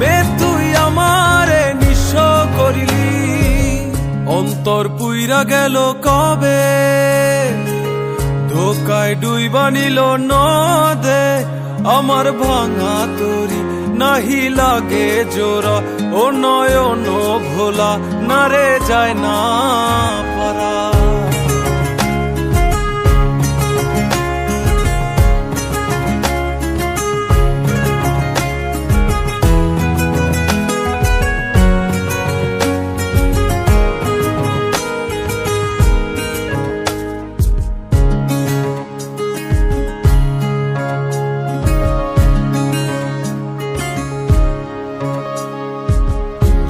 মে তুই আমারে নিঃস্ব করিলি। অন্তর পুইরা গেল কবে? ধোকায় ডুই বানিল নদে। আমার ভাঙা তরি নাহি লাগে জোরা ও নয়ন ভোলা, না রে যায় না পারা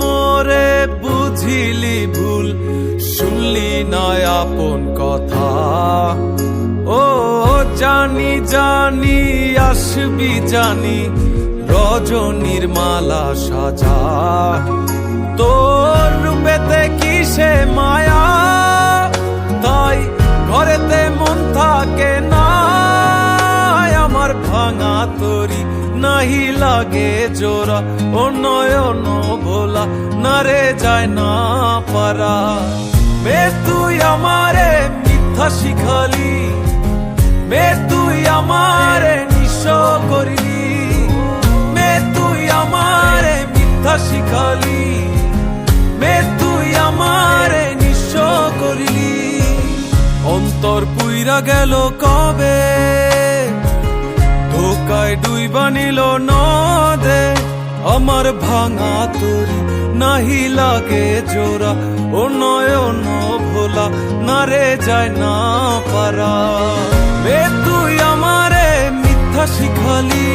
মোরে বুঝিলি ভুল, শুনলি নয় আপন কথা। ও জানি জানি, আসবি জানি, রজনীর মালা সাজা। তোর রূপেতে কিসে মায়া নাহি লাগে জোড়া, ও নয়ন ভোলা না রে যায় না পারা। মে তুই আমারে মিথ্যা শিখালি, মে তুই আমারে নিঃস্ব করিলি, মে তুই আমারে মিথ্যা শিখালি, মে তুই আমারে নিঃস্ব করিলি। অন্তর পুইরা গেল কবে? ডুই বানিল নদে। আমার ভাঙা তোর নাহি লাগে জোড়া। ও নয়ন ভোলা, না রে যায় না পারা। বে তুই আমারে মিথ্যা শিখালি।